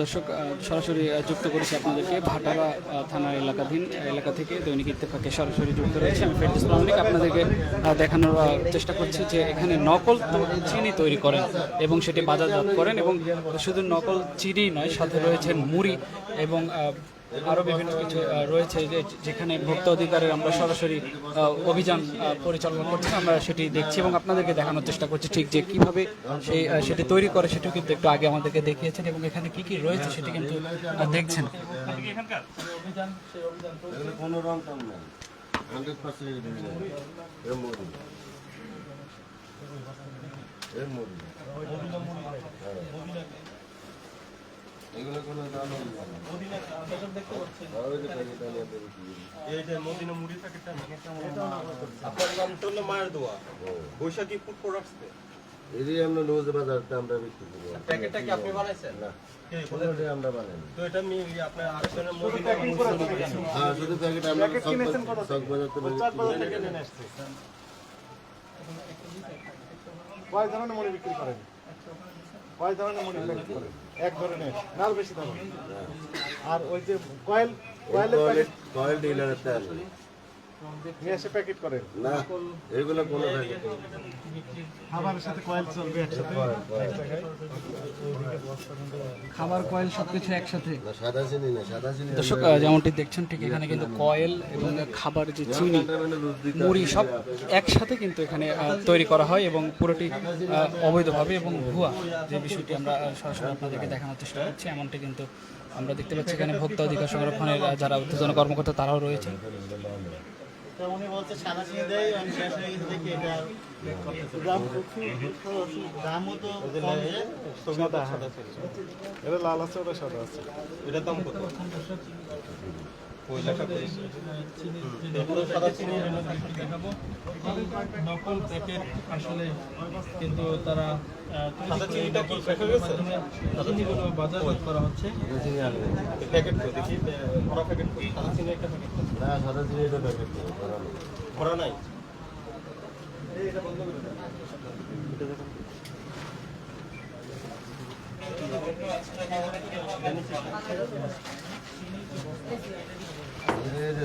দর্শক সরাসরি যুক্ত করেছি আপনাদেরকে ভাটারা থানার এলাকাধীন এলাকা থেকে দৈনিক ইত্তেফাকে সরাসরি যুক্ত রয়েছে আমি ফেরদৌস মামলিক। আপনাদেরকে দেখানোর চেষ্টা করছি যে এখানে নকল চিনি তৈরি করেন এবং সেটি বাজারজাত করেন এবং শুধু নকল চিনি নয়, সাথে রয়েছেন মুড়ি এবং আরও বিভিন্ন কিছু রয়েছে যে যেখানে ভোক্তা অধিকারের আমরা সরাসরি অভিযান পরিচালনা করছি, আমরা সেটি দেখছি এবং আপনাদেরকে দেখানোর চেষ্টা করছি ঠিক যে কীভাবে সেই সেটি তৈরি করে সেটিও কিন্তু একটু আগে আমাদেরকে দেখিয়েছেন এবং এখানে কি কি রয়েছে সেটি কিন্তু দেখছেন। এগুলো কোনো দাম নেই। ওই যে প্যাকেট আমি আপনাকে দিয়ে দিই। এই যে মদিনা মুড়ি প্যাকেটটা আপনার নাম তো হলো মায়ের দোয়া। বৈশাখী ফুড প্রোডাক্টস এরই আমরা রোজ বাজারতে আমরা বিক্রি করি। প্যাকেটটা কি আপনি বানাইছেন? না কে আমরা বানাই তো এটা মি আপনার আরেকজনের মদিনা হ্যাঁ শুধু প্যাকেট আমরা সব বাজারতে কয় ধরনের মুড়ি বিক্রি করেন। কয় ধরনের মুড়ি বিক্রি করেন এক ধরনের না বেশি ধরনের আর ওই যে কয়েল কয়েলের কয়েল ডিলারের নিয়ে এসে প্যাকেট করেন। না এগুলো কোনো খাবারের সাথে কয়েল চলবে একসাথে। খাবার কয়েল সবকিছু একসাথে। সাদা চিনি না সাদা চিনি দর্শক যেমনটি দেখছেন ঠিক এখানে কিন্তু কয়েল এবং খাবার যে চিনি মুড়ি সব একসাথে কিন্তু এখানে তৈরি করা হয় এবং পুরোটি অবৈধভাবে এবং ভুয়া যে বিষয়টি আমরা সরাসরি আপনাদেরকে দেখানোর চেষ্টা করছি এমনটি কিন্তু আমরা দেখতে পাচ্ছি এখানে ভোক্তা অধিকার সংরক্ষণের যারা উত্তেজন কর্মকর্তা তারাও রয়েছে উনি বলছে সাদা চিনি দেয় আমি শেষ হয়ে গেছে দেখি এটা দাম দামও তো এটা লাল আছে ওটা সাদা আছে। এটা দাম কত? নকল প্যাকেট আসলে কিন্তু তারা বাজারজাত করা হচ্ছে প্যাকেট দেখি প্যাকেট একটা প্যাকেট ভরা নাই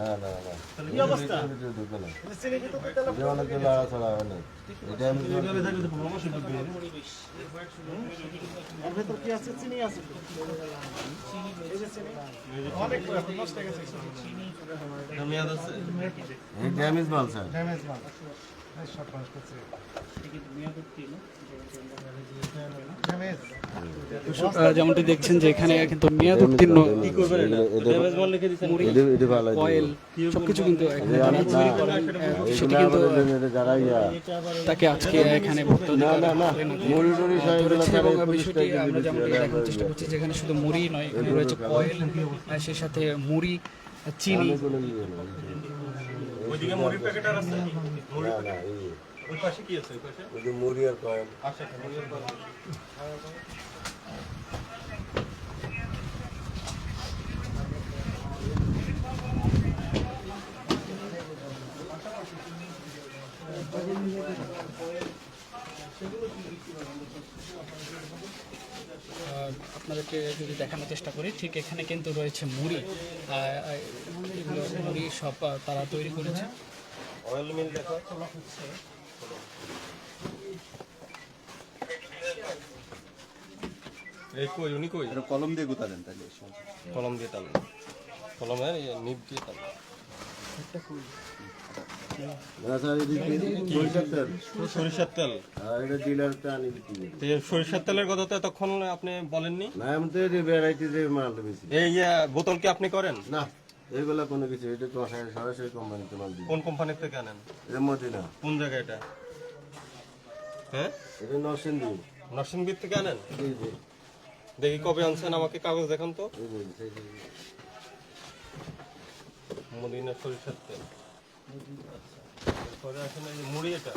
না না না। কি অবস্থা? অনেক হয় না। এটা আমি কি আছে? চিনি আছে। ড্যামেজ মাল স্যার। ড্যামেজ মাল। যেমনটি দেখছেন যে এখানে কিন্তু মেয়াদ উত্তীর্ণ সবকিছু কিন্তু সেটি তাকে আজকে এখানে বিষয়টি আমরা যেমনটি চেষ্টা করছি যেখানে শুধু মুড়ি নয় এখানে রয়েছে কয়েল সেই সাথে মুড়ি চিনি। ওইদিকে মুড়ির প্যাকেট আর আছে? মুড়ি না না এই ওই পাশে কি আছে? ওই পাশে? ওই যে মুড়ি আর কয়েল। আচ্ছা আচ্ছা, মুড়ির পাশে আপনাদেরকে যদি দেখানোর চেষ্টা করি ঠিক এখানে কিন্তু রয়েছে মুড়ি। মুড়ি সব তারা তৈরি করেছে। অয়েল মিল দেখো। এই কই উনি কই? কলম দিয়ে গুতা দেন তাহলে কলম দিয়ে কলমের ইয়ে নিপ দিয়ে টান না স্যার এদিকে সরিষার তেল। এটা তেলের কথা তো এতক্ষণ আপনি বলেননি? না আমি তো ভ্যারাইটি যে মাল এই বোতল কি আপনি করেন? না। এগুলা কোনো কিছু এটা তো সরাসরি কোম্পানিতে মাল দিই কোন কোম্পানির থেকে আনেন? এর মদিনা। কোন জায়গায় এটা? হ্যাঁ? এটা নরসিংদী। নরসিংদীর থেকে আনেন? এই যে দেখি কবে আনছেন আমাকে কাগজ দেখান তো। মদিনা সরিষার তেল। এরপরে আসেন এই মুড়ি এটা।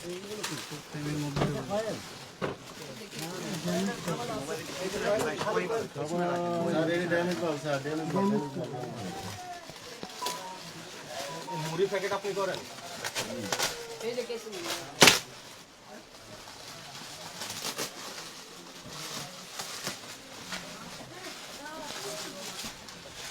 স্যার এই ড্যামেজ পাল স্যার ড্যামেজ পাল মুড়ি প্যাকেট আপনি করেন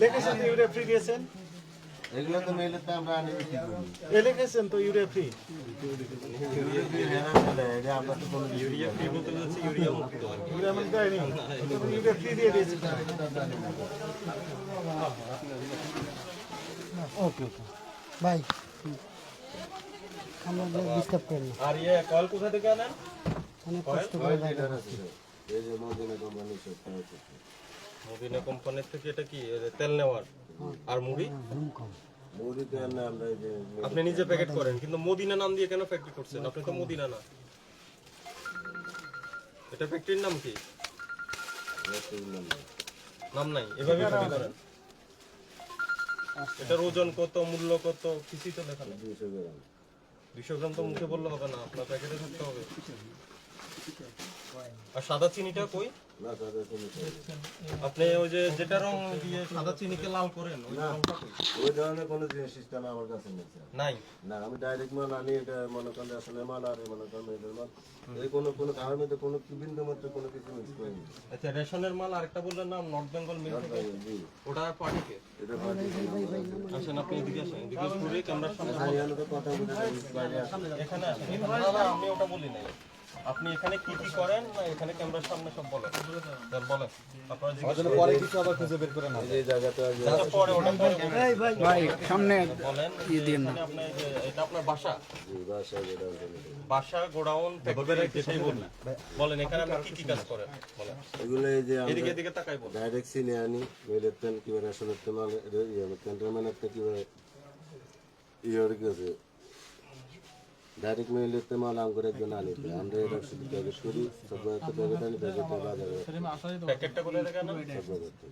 লিখেছেন তো ইউরিয়া ফ্রি দিয়েছেন এগুলো তো মেলে তো আমরা আনি বিক্রি করি এ লিখেছেন তো ইউরিয়া ফ্রি এগুলো কি হেরা ফেলে, এটা আমরা তো কোনো কিছু ইউরিয়া ফ্রি বলতে যাচ্ছে ইউরিয়া মুক্ত আর কি। ইউরিয়া মানে দেয়নি ইউরিয়া ফ্রি দিয়ে দিয়েছে ওকে ওকে বাই আমরা ডিস্টার্ব করি না আর ইয়ে কল কোথা থেকে আনেন? অনেক কষ্ট করে ওই লিটার আছে। এই যে মদিনা কোম্পানি সব খারাপ করছে। মদিনা কোম্পানির থেকে এটা কি তেল নেওয়ার? আর মুড়ি? আপনি নিজে প্যাকেট করেন কিন্তু মদিনা নাম দিয়ে কেন ফ্যাক্টরি করছেন? আপনি তো মদিনা না। এটা ফ্যাক্টরির নাম কি? নাম নাই এভাবে কপি করেন। এটার ওজন কত মূল্য কত কিছুই তো লেখা নেই। দুইশো গ্রাম। তো মুখে বললে হবে না আপনার প্যাকেটে থাকতে হবে। আর সাদা চিনিটা কই। আপনি ওই যে যেটা রং দিয়ে সাদা চিনিকে লাল করেন ওই ধরনের কোনো জিনিস সিস্টেম আমার কাছে নেই নাই? না আমি ডাইরেক্ট মাল আনি এটা মনে করেন আসলে মাল আর মনে করেন এদের মাল। এই কোনো কোনো খাওয়ার মধ্যে কোনো বিন্দু মাত্র কোনো কিছু মিক্স করিনি আচ্ছা রেশনের মাল আরেকটা বললেন না নর্থ বেঙ্গল মিল ওটা পার্টিকে এটা পার্টি আসেন আপনি এদিকে আসেন এদিকে ঘুরে ক্যামেরার সামনে কথা বলে এখানে আসেন। আমি ওটা বলি নাই। আপনি এখানে কি কি করেন? না এখানে ক্যামেরার সামনে সব বলেন। স্যার বলেন। আপনারা জিজ্ঞেস পরে কিছু আবার খুঁজে বের করেন এই যে জায়গাটা পরে ওটা পরে ভাই সামনে বলেন ইয়ে দিয়েন না এখানে আপনার এই যে এটা আপনার বাসা? জি বাসা ওখানে। বাসা গোডাউন যেটাই বলুন। বলেন এখানে আপনি কি কি কাজ করেন? বলেন। এগুলো এই যে এদিকে এদিকে তাকাই বলেন। ডাইরেক্ট সিনে আনি মেলের তেল কিংবা রেশনের তেল ইয়ে ক্যান্টনমেন্টের থেকে কিংবা ইয়ে গেছে ডাইরেক্ট মেলের তেল মাল আম করে একজন আনি আমরা এটা শুধু প্যাকেট করি সব জায়গাতে প্যাকেট আনি প্যাকেট বাজারে প্যাকেটটা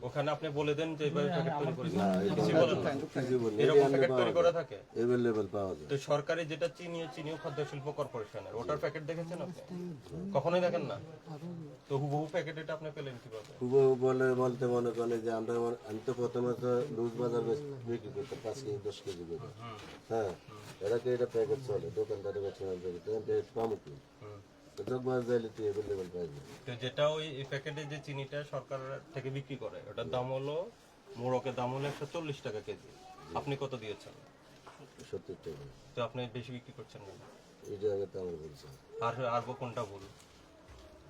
ওখানে আপনি বলে দেন যে এইভাবে প্যাকেট তৈরি করে না কিছু বলেন। কিছু বলি এরকম প্যাকেট তৈরি করা থাকে? অ্যাভেলেবেল পাওয়া যায়। তো সরকারি যেটা চিনি চিনি খাদ্য শিল্প কর্পোরেশনের ওটার প্যাকেট দেখেছেন আপনি? কখনোই দেখেন না? তো হুবহু প্যাকেট এটা আপনি পেলেন কীভাবে? খুব বলে বলতে মনে করেন যে আমরা আমি তো প্রথমে তো লুজ বাজার বিক্রি করতাম পাঁচ কেজি দশ কেজি করে। হ্যাঁ এরা কি এটা প্যাকেট চলে? দোকানদারে যেটা ওই প্যাকেটে যে চিনিটা সরকার থেকে বিক্রি করে ওটার দাম হলো দাম হলো একশো চল্লিশ টাকা কেজি। আপনি কত দিয়েছেন? সত্তর টাকা তো আপনি বেশি বিক্রি করছেন না এই জায়গাতে আমার বলছে আর আর কোনটা ভুল?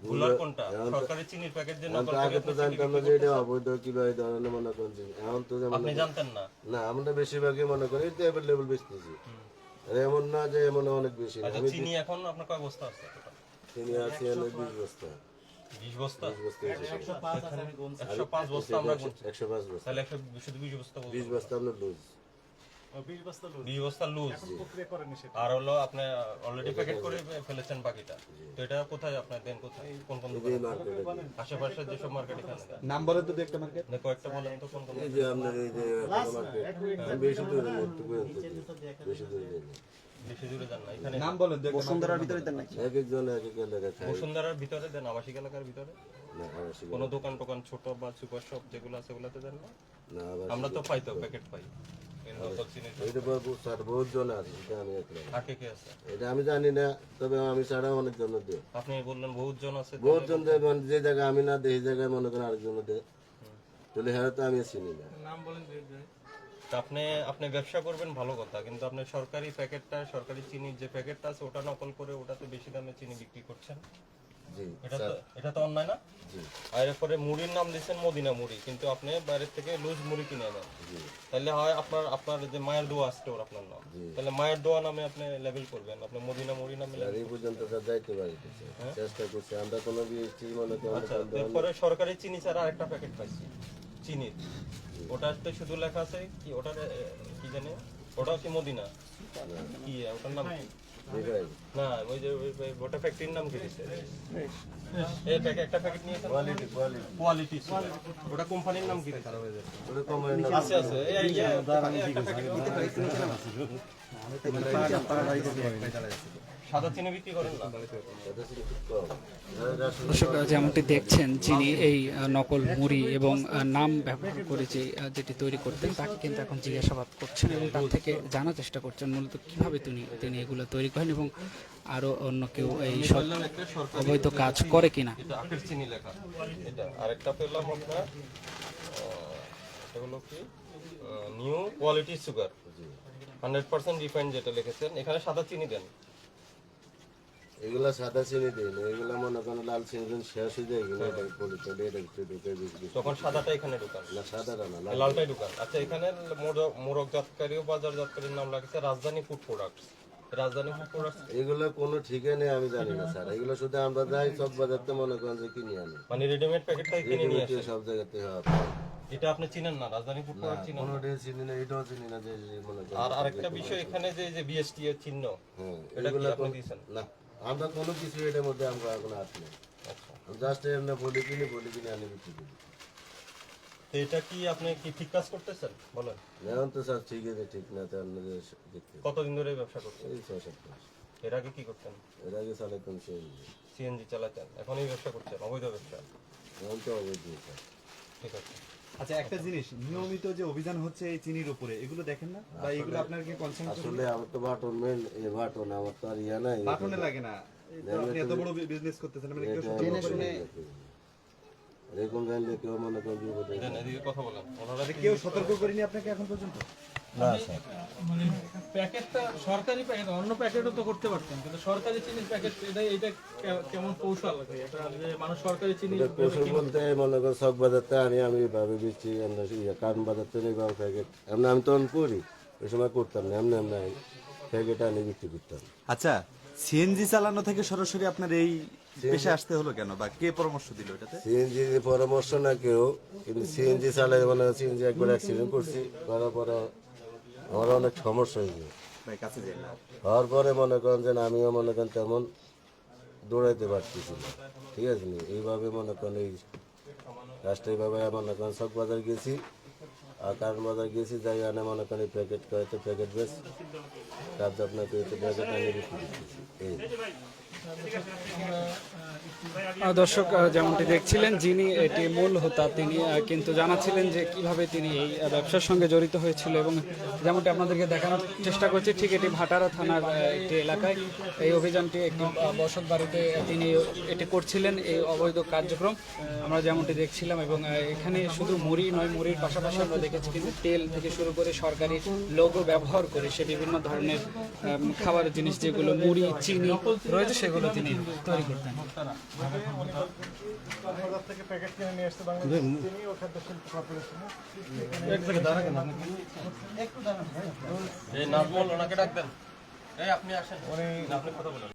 ভুল কোনটা? সরকারি চিনির প্যাকেট যে নকল আগে তো জানতাম না যে এটা অবৈধ কিবা ধরনের মনে করেন এখন তো আপনি জানতেন না? না আমরা বেশিরভাগই মনে করি এটা অ্যাভেলেবেল বেচতেছি আর এমন না যে এমন অনেক বেশি আচ্ছা চিনি এখন আপনার কয় বস্তা আছে? চিনি আছে অনেক বিশ বস্তা। বিশ বস্তা? একশো পাঁচ বস্তা আমরা গুনছি একশো পাঁচ বস্তা। তাহলে একশো বিশ বস্তা। বিশ বস্তা আমরা লুজ। বিশ বস্তা লুজ। আর হলো আপনি অলরেডি প্যাকেট করে ফেলেছেন বাকিটা। তো এটা কোথায় আপনার দেন কোথায়? কোন কোন দোকানে আশেপাশে যেসব মার্কেট নাম বলে তো একটা মার্কেট না, কয়েকটা বলেন তো কোন কোন এই যে আপনার এই যে মার্কেট বেশি দূরে নেই, একটু বেশি দূরে বেশি দূরে যান না এখানে নাম বলেন বসুন্ধরার এক একজন এক এক এলাকায় বসুন্ধরার ভিতরে দেন আবাসিক এলাকার ভিতরে? কোনো দোকান টোকান ছোট বা সুপার শপ যেগুলো আছে ওগুলোতে দেন না? না আমরা তো পাই তো প্যাকেট পাই। বহুত জন আছে এটা আমি না। আর কে কে আছে? এটা আমি জানি না তবে আমি ছাড়া অনেক জন দেয় আপনি বললেন বহুত জন আছে বহুত জন দেয় মানে যে জায়গায় আমি না দেয় জায়গায় মনে করেন আরেকজন দেয়। তাহলে হ্যাঁ তো আমি চিনি না। নাম বলেন আপনি আপনি ব্যবসা করবেন ভালো কথা কিন্তু আপনি সরকারি প্যাকেটটা সরকারি চিনির যে প্যাকেটটা আছে ওটা নকল করে ওটাতে বেশি দামে চিনি বিক্রি করছেন? এটা তো এটা তো অন্যায় না? আর এরপরে মুড়ির নাম দিচ্ছেন মদিনা মুড়ি কিন্তু আপনি বাইরের থেকে লুজ মুড়ি কিনে আনেন তাহলে হয় আপনার আপনার যে মায়ের দোয়া স্টোর আপনার নাম। তাহলে মায়ের দোয়া নামে আপনি লেবেল করবেন আপনি মদিনা মুড়ি নামে এই পর্যন্ত স্যার যাইতে পারিনি স্যার। চেষ্টা করছি আমরা কোনো বিএসটি মনে আচ্ছা এরপরে সরকারি চিনি ছাড়া আরেকটা প্যাকেট পাইছি চিনির। ওটাতে শুধু লেখা আছে কি ওটা কি জানি? ওটাও কি মদিনা। কি ওটার নাম না ওই যে ওই ওই ওটা ফ্যাক্টরির নাম কি দিছে? এই প্যাকেট একটা প্যাকেট নিয়েছেন কোয়ালিটি কোয়ালিটি কোয়ালিটি ওটা কোম্পানির নাম কি দিছে? ওটা কোম্পানির নাম। আছে আছে। এই এই যে একটা প্যাকেট নিতে পারি সাদা চিনি বিক্রি করেন না? এটা ছিল খুব কম যারা রাসায়নিক দর্শক আহ, যেমনটি দেখছেন যিনি এই নকল মুড়ি এবং নাম ব্যবহার করে যে যেটি তৈরি করতেন তাকে কিন্তু এখন জিজ্ঞাসাবাদ করছেন এবং তার থেকে জানার চেষ্টা করছেন। মূলত কীভাবে তিনি তিনি এগুলো তৈরি করেন এবং আরও অন্য কেউ এই অবৈধ কাজ করে কিনা? আরেকটা পেলাম কি? New quality sugar hundred percent refined যেটা লিখেছেন এখানে সাদা চিনি দেন। এগুলা সাদা চিনি দিই না এগুলা মনে করেন লাল চিনি দিন শেষ হয়ে যায় কিনা এটা পলি চলে এটা একটু ঢুকে বিক্রি তখন সাদাটা এখানে ঢুকান। না সাদাটা না লালটাই ঢুকান। আচ্ছা এখানে মোড়ক- মোড়কজাতকারী ও বাজারজাতকারীর নাম লাগছে Rajdhani food products. Rajdhani food products? এগুলো কোনো ঠিকই নেই আমি জানি না স্যার। এগুলো শুধু আমরা যাই সব বাজারতে মনে করেন যে কিনে আনি। মানে রেডিমেড প্যাকেট থেকে কিনে নিয়ে এগুলো সব জায়গাতে হয়। এটা আপনি চিনেন না? রাজধানী ফুড প্রোডাক্ট চিনেন না। কোনোটাই চিনি না এটাও চিনি না যে যে মনে করেন আর আরেকটা বিষয় এখানে যে যে বিএসটি এর চিহ্ন হ্যাঁ এটা কি আপনি দিয়েছেন? না। আমরা কোনো কিছু এটার মধ্যে আমরা কোনো নেই। আচ্ছা। জাস্ট এমনি বলি কিনি বলি কিনি আনি বিক্রি করি। তো এটা কি আপনি কি ঠিক কাজ করতেছেন? বলেন। এখন তো স্যার ঠিক আছে ঠিক না তো আপনাদের দেখতে কতদিন ধরে ব্যবসা করছেন? এই ছয় সাত মাস। এর আগে কি করতেন? এর আগে চালাতাম সেই সিএনজি চালাতেন। এখন এই ব্যবসা করছেন অবৈধ ব্যবসা? এখন তো অবৈধ ঠিক আছে। আচ্ছা একটা জিনিস নিয়মিত যে অভিযান হচ্ছে এই চিনির উপরে এগুলো দেখেন না? বা এগুলো আপনার কি কনসার্ন আসলে আমার তো বাটন মেন এ বাটন আমার তো আর ইয়া নাই। বাটনে লাগে না। আপনি এত বড় বিজনেস করতেছেন মানে কেউ এরকম কেউ মনে করেন কথা বলা ওনারা কেউ সতর্ক করেনি আপনাকে এখন পর্যন্ত? না স্যার। মানে প্যাকেটটা সরকারি প্যাকেট অন্য প্যাকেটও তো করতে পারতেন কিন্তু সরকারি চিনির প্যাকেট এটা এটা কে- কেমন কৌশল? এটা মানুষ সরকারি চিনি কৌশল বলতে মনে সব বাজারতে আনি আমি ইয়ে কারণ বাজারতে নেই বা প্যাকেট। এমনি আমি তখন করি ওই সময় করতাম না এমনি এমনি প্যাকেট আনি বিক্রি করতাম। আচ্ছা সিএনজি চালানো থেকে সরাসরি আপনার এই পেশে আসতে হলো কেন? বা কে পরামর্শ দিল এটাতে? সিএনজি পরামর্শ না কেউ কিন্তু সিএনজি চালাই মানে সিএনজি একবার অ্যাক্সিডেন্ট করছি করার পরে আমার অনেক সমস্যা হয়েছে। হওয়ার পরে মনে করেন যে আমিও মনে করেন তেমন দৌড়াইতে পারতেছি না। ঠিক আছে নি? এইভাবে মনে করেন এই কাজটা এইভাবে মনে করেন সব বাজার গেছি। আর কারণ বাজার গেছি যাই আনে মনে করেন প্যাকেট করে তো প্যাকেট বেশ কাজ আপনাকে প্যাকেট আনি বিক্রি করতেছি এই। দর্শক যেমনটি দেখছিলেন যিনি এটি মূল হোতা তিনি কিন্তু জানাচ্ছিলেন যে কীভাবে তিনি এই ব্যবসার সঙ্গে জড়িত হয়েছিল এবং যেমনটি আপনাদেরকে দেখানোর চেষ্টা করছি ঠিক এটি ভাটারা থানার একটি এলাকায়। এই অভিযানটি একটি বসত বাড়িতে তিনি এটি করছিলেন এই অবৈধ কার্যক্রম। আমরা যেমনটি দেখছিলাম এবং এখানে শুধু মুড়ি নয় মুড়ির পাশাপাশি আমরা দেখেছি কিন্তু তেল থেকে শুরু করে সরকারি লোগো ব্যবহার করে সে বিভিন্ন ধরনের আম, খাবারের জিনিস যেগুলো মুড়ি চিনি রয়েছে সেগুলো তিনি তৈরি করতেন। এই নাজমুল ওনাকে এই আপনি আসেন। আপনি কথা বলেন।